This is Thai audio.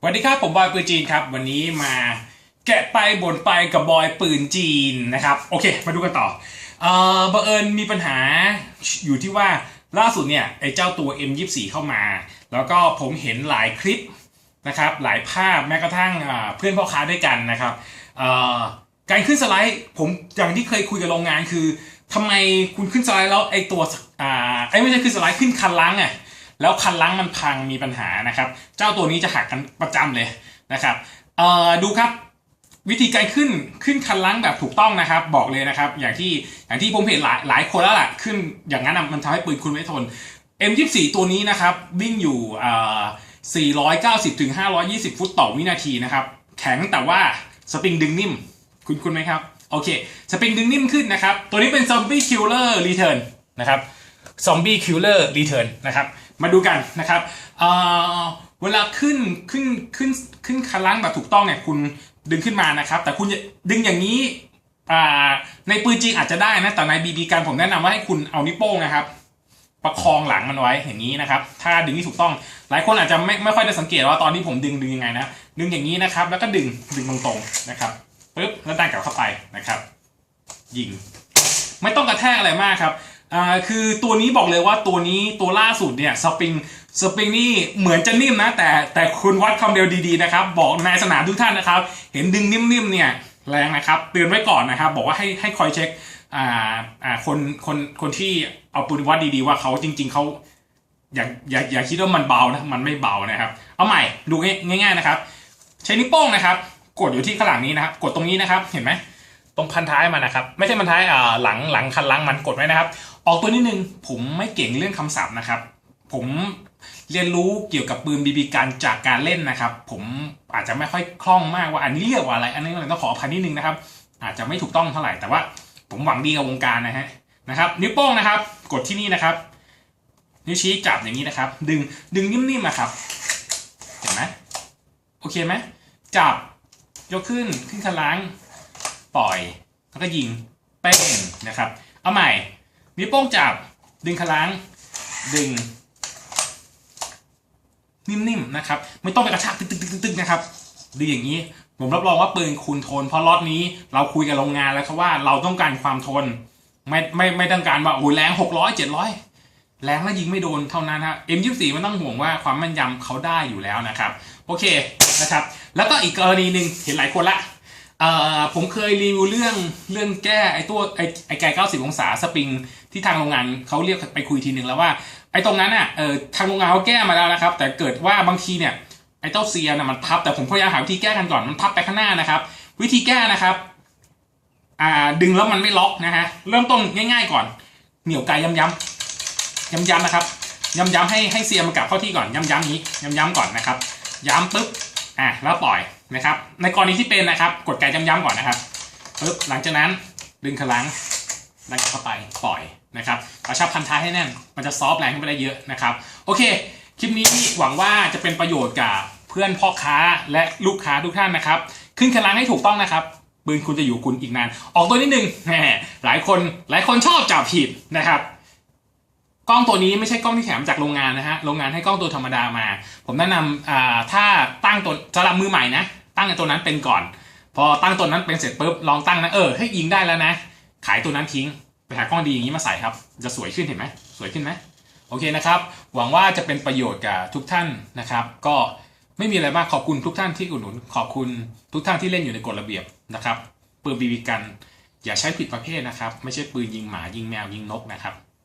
สวัสดีครับผมบอยปืนจีนครับ วันนี้มาแกะไปบ่นไปกับบอยปืนจีนนะครับ โอเค มาดูกันต่อเอ่อบังเอิญมีปัญหาอยู่ที่ว่าล่าสุดเนี่ยไอ้เจ้าตัว M24 เข้ามา แล้วก็ผมเห็นหลายคลิปนะครับ หลายภาพแม้กระทั่งเพื่อนพ่อค้าด้วยกันนะครับการขึ้นสไลด์ผมอย่างที่เคยคุยกับโรงงานคือทำไมคุณขึ้นสไลด์แล้วไอ้ตัวอ่าไอ้ไม่ใช่ขึ้นสไลด์ขึ้นคันล้างอะ แล้วคันล้างมันพังมีปัญหานะครับ เจ้าตัวนี้จะหักกันประจำเลยนะครับเอ่อดูครับวิธีการขึ้นขึ้นคันล้างแบบถูกต้องนะครับ บอกเลยนะครับ อย่างที่อย่างที่ผมเห็นหลายหลายคนแล้วแหละขึ้นอย่างนั้นอะมันทำให้ปืนคุณไม่ทน M24 ตัวนี้นะครับวิ่งอยู่490ถึง520 ฟุตต่อวินาทีนะครับ แข็งแต่ว่าสปริงดึงนิ่ม คุณคุณไหมครับ โอเค สปริงดึงนิ่มขึ้นนะครับ ตัวนี้เป็น Zombie Killer Return นะครับ Zombie Killer Return นะครับ มาดูกันนะครับเเวลาขึ้นขึ้นขึ้นขึ้นคันล้างแบบถูกต้องเนี่ยคุณดึงขึ้นมานะครับ แต่คุณดึงอย่างนี้ในปืนจริงอาจจะได้นะแต่ในบีบีกันผมแนะนำว่าให้คุณเอานิ้วโป้งนะครับ ประคองหลังมันไว้อย่างนี้นะครับ ถ้าดึงที่ถูกต้อง หลายคนอาจจะไม่ไม่ค่อยได้สังเกตว่าตอนที่ผมดึงดึงยังไงนะดึงอย่างนี้นะครับ แล้วก็ดึงดึงตรงๆนะครับปึ๊บแล้วดันกลับเข้าไปนะครับ ยิง ไม่ต้องกระแทกอะไรมากครับ อ่าคือตัวนี้บอกเลยว่าตัวนี้ตัวล่าสุดเนี่ยสปริงสปริงนี่เหมือนจะนิ่มนะ แต่แต่คุณวัดความเร็วดีๆนะครับ บอกในสนามทุกท่านนะครับ เห็นดึงนิ่มๆเนี่ยแรงนะครับเตือนไว้ก่อนนะครับ บอกว่าให้ให้คอยเช็คอ่าอ่าคนคนคนที่เอาปืนวัดดีๆว่าเขาจริง ๆเขาอย่าอย่าอย่าคิดว่ามันเบานะมันไม่เบานะครับ เอาใหม่ดูง่ายๆนะครับ ใช้นิ้วโป้งนะครับ กดอยู่ที่ข้างหลังนี้นะครับ กดตรงนี้นะครับ เห็นไหม ตรงพันท้ายมันนะครับ ไม่ใช่พันท้ายอ่าหลังหลังคันลังมันกดไว้นะครับ ออกตัวนิดนึงผมไม่เก่งเรื่องคำศัพท์นะครับ ผมเรียนรู้เกี่ยวกับปืนบีบีกันจากการเล่นนะครับ ผมอาจจะไม่ค่อยคล่องมากว่าอันนี้เรียกว่าอะไร อันนี้ต้องขออภัยนิดนึงนะครับ อาจจะไม่ถูกต้องเท่าไหร่แต่ว่าผมหวังดีกับวงการนะฮะนะครับ นิ้วโป้งนะครับ กดที่นี่นะครับ นิ้วชี้จับอย่างนี้นะครับ ดึงดึงนิ่มๆอะครับเห็นไหมโอเคไหมจับยกขึ้นขึ้นคันล้าง ปล่อยแล้วก็ยิงเป้งนะครับ เอาใหม่นิ้วโป้งจับดึงคล้งดึง นิ่มๆนะครับ ไม่ต้องไปกระชากตึกๆๆนะครับดูอย่างนี้ผมรับรองว่าปืนคุณทน เพราะล็อตนี้เราคุยกับโรงงานแล้วครับว่าเราต้องการความทน ไม่ไม่ไม่ต้องการว่าโอ้ยแรงหกร้อยเจ็ดร้อยแรงแล้วยิงไม่โดนเท่านั้นฮะ M24 มันต้องห่วงว่าความแม่นยำเขาได้อยู่แล้วนะครับ โอเคนะครับ แล้วก็อีกกรณีหนึ่งเห็นหลายคนละ เอ่อผมเคยรีวิวเรื่องเรื่องแก้ไอ้ตัวไอ้ไอ้ไก่90องศาสปริงที่ทางโรงงานเขาเรียกไปคุยทีหนึ่งแล้วว่าไอ้ตรงนั้นอะเออทางโรงงานเขาแก้มาแล้วนะครับ แต่เกิดว่าบางทีเนี่ยไอ้เต้าเซียน่ะมันพับแต่ผมพยายามหาวิธีแก้กันก่อนมันพับไปข้างหน้านะครับ วิธีแก้นะครับอ่าดึงแล้วมันไม่ล็อกนะฮะเริ่มต้นง่าย ๆ ก่อน เหนียวไกย้ำๆย้ำๆนะครับย้ำๆให้ให้เซียมันกลับเข้าที่ก่อนย้ำๆนี้ย้ำๆก่อนนะครับย้ำปุ๊บอะแล้วปล่อย นะครับ ในกรณีที่เป็นนะครับ กดไก่ย้ำๆก่อนนะครับปึ๊บหลังจากนั้นดึงขลังดันเข้าไปปล่อยนะครับกระชับพันท้ายให้แน่น มันจะซอฟแรงขึ้นไปได้เยอะนะครับ โอเค คลิปนี้หวังว่าจะเป็นประโยชน์กับเพื่อนพ่อค้าและลูกค้าทุกท่านนะครับ ขึ้นขลังให้ถูกต้องนะครับปืนคุณจะอยู่คุณอีกนาน ออกตัวนิดนึงแหมหลายคนหลายคนชอบจับผิดนะครับ กล้องตัวนี้ไม่ใช่กล้องที่แถมจากโรงงานนะฮะ โรงงานให้กล้องตัวธรรมดามา ผมแนะนำถ้าตั้งตัวสำหรับมือใหม่นะ ตั้งตัวนั้นเป็นก่อน พอตั้งตัวนั้นเป็นเสร็จปุ๊บ ลองตั้งนะ เออ ให้ยิงได้แล้วนะ ขายตัวนั้นทิ้ง ไปหากล้องดีอย่างนี้มาใส่ครับ จะสวยขึ้นเห็นไหม สวยขึ้นไหมโอเคนะครับ หวังว่าจะเป็นประโยชน์กับทุกท่านนะครับ ก็ไม่มีอะไรมาก ขอบคุณทุกท่านที่อุดหนุน ขอบคุณทุกท่านที่เล่นอยู่ในกฎระเบียบนะครับ ปืนบีบีกัน อย่าใช้ผิดประเภทนะครับ ไม่ใช่ปืนยิงหมา ยิงแมว ยิงนกนะครับ